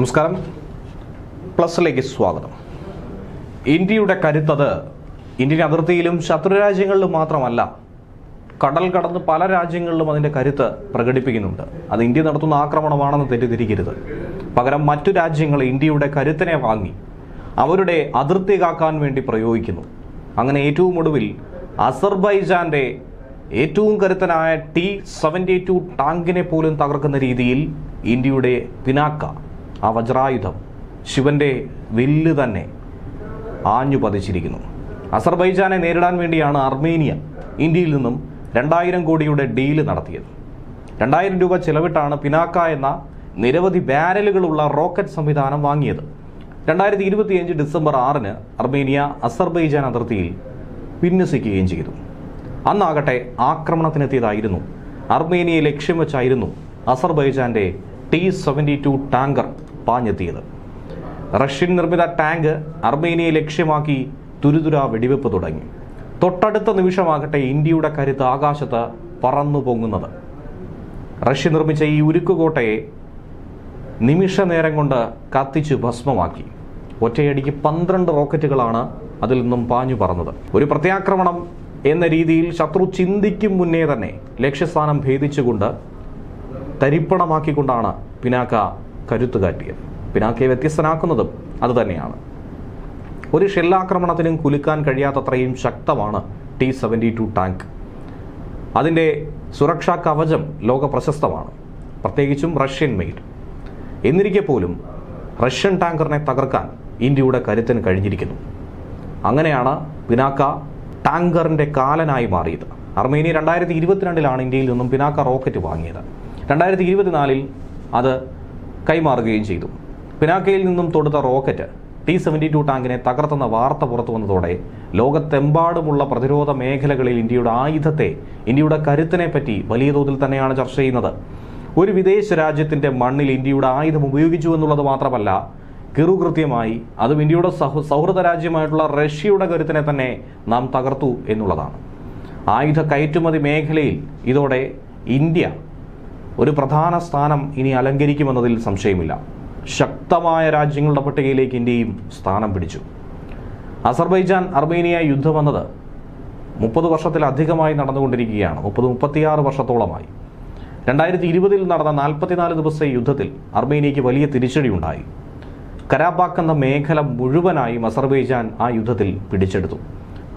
നമസ്കാരം. പ്ലസിലേക്ക് സ്വാഗതം. ഇന്ത്യയുടെ കരുത്തത് ഇന്ത്യൻ അതിർത്തിയിലും ശത്രുരാജ്യങ്ങളിലും മാത്രമല്ല കടൽ കടന്ന് പല രാജ്യങ്ങളിലും അതിന്റെ കരുത്ത് പ്രകടിപ്പിക്കുന്നുണ്ട്. അത് ഇന്ത്യ നടത്തുന്ന ആക്രമണമാണെന്ന് തെറ്റിദ്ധരിക്കരുത്. പകരം മറ്റു രാജ്യങ്ങൾ ഇന്ത്യയുടെ കരുത്തിനെ വാങ്ങി അവരുടെ അതിർത്തി കാക്കാൻ വേണ്ടി പ്രയോഗിക്കുന്നു. അങ്ങനെ ഏറ്റവും ഒടുവിൽ അസർബൈജാന്റെ ഏറ്റവും കരുത്തനായ ടി സെവന്റി ടു ടാങ്കിനെ പോലും തകർക്കുന്ന രീതിയിൽ ഇന്ത്യയുടെ പിനാക്ക ആ വജ്രായുധം ശിവന്റെ വില്ല് തന്നെ ആഞ്ഞു പതിച്ചിരിക്കുന്നു. അസർബൈജാനെ നേരിടാൻ വേണ്ടിയാണ് അർമേനിയ ഇന്ത്യയിൽ നിന്നും രണ്ടായിരം കോടിയുടെ ഡീൽ നടത്തിയത്. രണ്ടായിരം രൂപ ചെലവിട്ടാണ് പിനാക്ക എന്ന നിരവധി ബാരലുകളുള്ള റോക്കറ്റ് സംവിധാനം വാങ്ങിയത്. രണ്ടായിരത്തി ഇരുപത്തിയഞ്ച് ഡിസംബർ ആറിന് അർമേനിയ അസർബൈജാൻ അതിർത്തിയിൽ വിന്യസിക്കുകയും ചെയ്തു. അന്നാകട്ടെ ആക്രമണത്തിനെത്തിയതായിരുന്നു. അർമേനിയെ ലക്ഷ്യം വെച്ചായിരുന്നു അസർബൈജാന്റെ ടി സെവന്റി ടു ടാങ്കർ പാഞ്ഞെത്തിയത്. റഷ്യൻ നിർമ്മിത ടാങ്ക് അർമേനിയെ ലക്ഷ്യമാക്കി തുരുതുര വെടിവെപ്പ് തുടങ്ങി. തൊട്ടടുത്ത നിമിഷമാകട്ടെ ഇന്ത്യയുടെ കരുത്ത് ആകാശത്ത് പറന്നു പൊങ്ങുന്നത് റഷ്യ നിർമ്മിച്ച ഈ ഉരുക്കുകോട്ടയെ നിമിഷ നേരം കൊണ്ട് കത്തിച്ച് ഭസ്മമാക്കി. ഒറ്റയടിക്ക് പന്ത്രണ്ട് റോക്കറ്റുകളാണ് അതിൽ നിന്നും പാഞ്ഞു പറന്നത്. ഒരു പ്രത്യാക്രമണം എന്ന രീതിയിൽ ശത്രു ചിന്തിക്കും മുന്നേ തന്നെ ലക്ഷ്യസ്ഥാനം ഭേദിച്ചുകൊണ്ട് തരിപ്പണമാക്കിക്കൊണ്ടാണ് പിനാക്ക കരുത്തു കാട്ടിയത്. പിനാക്കയെ വ്യത്യസ്തനാക്കുന്നതും അതുതന്നെയാണ്. ഒരു ഷെല്ലാക്രമണത്തിനും കുലുക്കാൻ കഴിയാത്തത്രയും ശക്തമാണ് ടി സെവന്റി ടു ടാങ്ക്. അതിന്റെ സുരക്ഷാ കവചം ലോക പ്രശസ്തമാണ്. പ്രത്യേകിച്ചും റഷ്യൻ മെയ്ഡ് എന്നിരിക്കെ പോലും റഷ്യൻ ടാങ്കറിനെ തകർക്കാൻ ഇന്ത്യയുടെ കരുത്തിന് കഴിഞ്ഞിരിക്കുന്നു. അങ്ങനെയാണ് പിനാക്ക ടാങ്കറിന്റെ കാലനായി മാറിയത്. അർമേനിയ രണ്ടായിരത്തി ഇരുപത്തിരണ്ടിലാണ് ഇന്ത്യയിൽ നിന്നും പിനാക്ക റോക്കറ്റ് വാങ്ങിയത്. രണ്ടായിരത്തി ഇരുപത്തിനാലിൽ അത് കൈമാറുകയും ചെയ്തു. പിനാക്കയിൽ നിന്നും തൊടുത്ത റോക്കറ്റ് ടി സെവന്റി ടു ടാങ്കിനെ തകർത്തെന്ന വാർത്ത പുറത്തു വന്നതോടെ ലോകത്തെമ്പാടുമുള്ള പ്രതിരോധ മേഖലകളിൽ ഇന്ത്യയുടെ ആയുധത്തെ ഇന്ത്യയുടെ കരുത്തിനെ പറ്റി വലിയ തോതിൽ തന്നെയാണ് ചർച്ച ചെയ്യുന്നത്. ഒരു വിദേശ രാജ്യത്തിന്റെ മണ്ണിൽ ഇന്ത്യയുടെ ആയുധം ഉപയോഗിച്ചു എന്നുള്ളത് മാത്രമല്ല കിറുകൃത്യമായി അതും ഇന്ത്യയുടെ സഹ സൗഹൃദ രാജ്യമായിട്ടുള്ള റഷ്യയുടെ കരുത്തിനെ തന്നെ നാം തകർത്തു എന്നുള്ളതാണ്. ആയുധ കയറ്റുമതി മേഖലയിൽ ഇതോടെ ഇന്ത്യ ഒരു പ്രധാന സ്ഥാനം ഇനി അലങ്കരിക്കുമെന്നതിൽ സംശയമില്ല. ശക്തമായ രാജ്യങ്ങളുടെ പട്ടികയിലേക്ക് ഇന്ത്യയും സ്ഥാനം പിടിച്ചു. അസർബൈജാൻ അർമേനിയ യുദ്ധം വന്നത് മുപ്പത് വർഷത്തിലധികമായി നടന്നുകൊണ്ടിരിക്കുകയാണ്. മുപ്പത് മുപ്പത്തിയാറ് വർഷത്തോളമായി. രണ്ടായിരത്തി ഇരുപതിൽ നടന്ന നാൽപ്പത്തിനാല് ദിവസത്തെ യുദ്ധത്തിൽ അർമേനിയയ്ക്ക് വലിയ തിരിച്ചടിയുണ്ടായി. കരാബാക്ക് എന്ന മേഖല മുഴുവനായും അസർബൈജാൻ ആ യുദ്ധത്തിൽ പിടിച്ചെടുത്തു.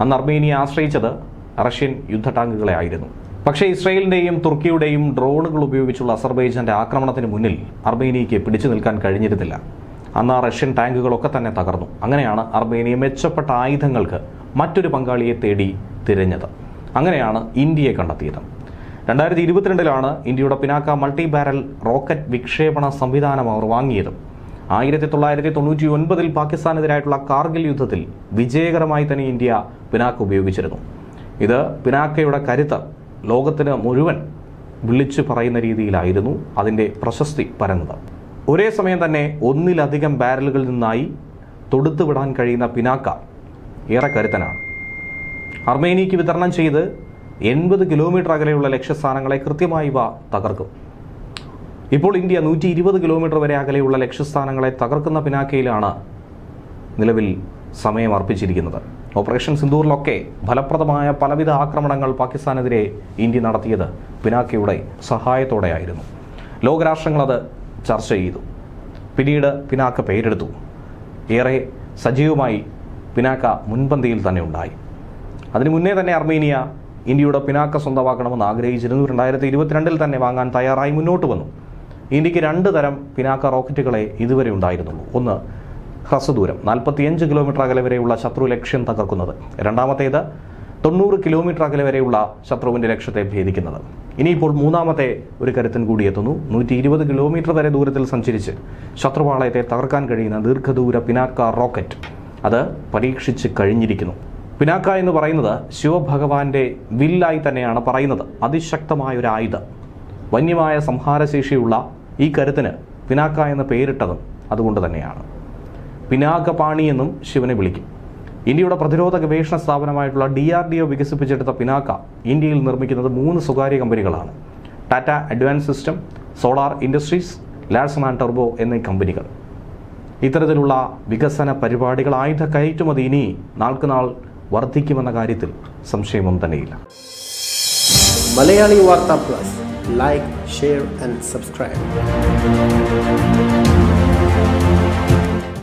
അന്ന് അർമേനിയ ആശ്രയിച്ചത് റഷ്യൻ യുദ്ധ ടാങ്കുകളെ ആയിരുന്നു. പക്ഷേ ഇസ്രയേലിന്റെയും തുർക്കിയുടെയും ഡ്രോണുകൾ ഉപയോഗിച്ചുള്ള അസർബൈജാന്റെ ആക്രമണത്തിന് മുന്നിൽ അർമേനിയയ്ക്ക് പിടിച്ചു നിൽക്കാൻ കഴിഞ്ഞിരുന്നില്ല. അന്ന് ആ റഷ്യൻ ടാങ്കുകളൊക്കെ തന്നെ തകർന്നു. അങ്ങനെയാണ് അർമേനിയ മെച്ചപ്പെട്ട ആയുധങ്ങൾക്ക് മറ്റൊരു പങ്കാളിയെ തേടി തിരഞ്ഞത്. അങ്ങനെയാണ് ഇന്ത്യയെ കണ്ടെത്തിയത്. രണ്ടായിരത്തി ഇരുപത്തിരണ്ടിലാണ് ഇന്ത്യയുടെ പിനാക്ക മൾട്ടി ബാരൽ റോക്കറ്റ് വിക്ഷേപണ സംവിധാനം അവർ വാങ്ങിയത്. ആയിരത്തി തൊള്ളായിരത്തി തൊണ്ണൂറ്റി ഒൻപതിൽ പാകിസ്ഥാനെതിരായിട്ടുള്ള കാർഗിൽ യുദ്ധത്തിൽ വിജയകരമായി തന്നെ ഇന്ത്യ പിനാക്ക ഉപയോഗിച്ചിരുന്നു. ഇത് പിനാക്കയുടെ കരുത്ത് ലോകത്തിന് മുഴുവൻ വിളിച്ചു പറയുന്ന രീതിയിലായിരുന്നു അതിന്റെ പ്രശസ്തി പരന്നത്. ഒരേ സമയം തന്നെ ഒന്നിലധികം ബാരലുകളിൽ നിന്നായി തൊടുത്തുവിടാൻ കഴിയുന്ന പിനാക്ക ഏറെ കരുത്തനാണ്. അർമേനിയയ്ക്ക് വിതരണം ചെയ്ത് എൺപത് കിലോമീറ്റർ അകലെയുള്ള ലക്ഷ്യസ്ഥാനങ്ങളെ കൃത്യമായി ഇവ തകർക്കും. ഇപ്പോൾ ഇന്ത്യ നൂറ്റി ഇരുപത് കിലോമീറ്റർ വരെ അകലെയുള്ള ലക്ഷ്യസ്ഥാനങ്ങളെ തകർക്കുന്ന പിനാക്കയിലാണ് നിലവിൽ സമയം അർപ്പിച്ചിരിക്കുന്നത്. ഓപ്പറേഷൻ സിന്ദൂറിലൊക്കെ ഫലപ്രദമായ പലവിധ ആക്രമണങ്ങൾ പാകിസ്ഥാനെതിരെ ഇന്ത്യ നടത്തിയത് പിനാക്കിയുടെ സഹായത്തോടെയായിരുന്നു. ലോകരാഷ്ട്രങ്ങളത് ചർച്ച ചെയ്തു. പിന്നീട് പിനാക്ക പേരെടുത്തു. ഏറെ സജീവമായി പിനാക്ക മുൻപന്തിയിൽ തന്നെ ഉണ്ടായി. അതിനു മുന്നേ തന്നെ അർമേനിയ ഇന്ത്യയുടെ പിനാക്ക സ്വന്തമാക്കണമെന്ന് ആഗ്രഹിച്ചിരുന്നു. രണ്ടായിരത്തി ഇരുപത്തിരണ്ടിൽ തന്നെ വാങ്ങാൻ തയ്യാറായി മുന്നോട്ട് വന്നു. ഇന്ത്യയ്ക്ക് രണ്ട് തരം പിനാക്ക റോക്കറ്റുകളെ ഇതുവരെ ഉണ്ടായിരുന്നുള്ളൂ. ഒന്ന് ഹ്രസ്വദൂരം. നാൽപ്പത്തിയഞ്ച് കിലോമീറ്റർ അകലെ വരെയുള്ള ശത്രു ലക്ഷ്യം തകർക്കുന്നത്. രണ്ടാമത്തേത് തൊണ്ണൂറ് കിലോമീറ്റർ അകലെ വരെയുള്ള ശത്രുവിന്റെ ലക്ഷ്യത്തെ ഭേദിക്കുന്നത്. ഇനിയിപ്പോൾ മൂന്നാമത്തെ ഒരു കരുത്തൻ കൂടി എത്തുന്നു. നൂറ്റി ഇരുപത് കിലോമീറ്റർ വരെ ദൂരത്തിൽ സഞ്ചരിച്ച് ശത്രുപാളയത്തെ തകർക്കാൻ കഴിയുന്ന ദീർഘദൂര പിനാക്ക റോക്കറ്റ് അത് പരീക്ഷിച്ച് കഴിഞ്ഞിരിക്കുന്നു. പിനാക്ക എന്ന് പറയുന്നത് ശിവഭഗവാന്റെ വില്ലായി തന്നെയാണ് പറയുന്നത്. അതിശക്തമായ ഒരു ആയുധം. വന്യമായ സംഹാരശേഷിയുള്ള ഈ കരുത്തിന് പിനാക്ക എന്ന് പേരിട്ടതും അതുകൊണ്ട് തന്നെയാണ്. പിനാക്കപാണി എന്നും ശിവനെ വിളിക്കും. ഇന്ത്യയുടെ പ്രതിരോധ ഗവേഷണ സ്ഥാപനമായിട്ടുള്ള ഡി ആർ ഡി ഒ വികസിപ്പിച്ചെടുത്ത പിനാക്ക ഇന്ത്യയിൽ നിർമ്മിക്കുന്നത് മൂന്ന് സ്വകാര്യ കമ്പനികളാണ്. Tata advance system solar industries Larsen and turbo എന്നീ കമ്പനികൾ. ഇത്തരത്തിലുള്ള വികസന പരിപാടികൾ ആയുധ കയറ്റുമതി ഇനി നാൾക്കുനാൾ വർദ്ധിക്കുമെന്ന കാര്യത്തിൽ സംശയമൊന്നും തന്നെയില്ല. Malayali Vartha plus. Like share and subscribe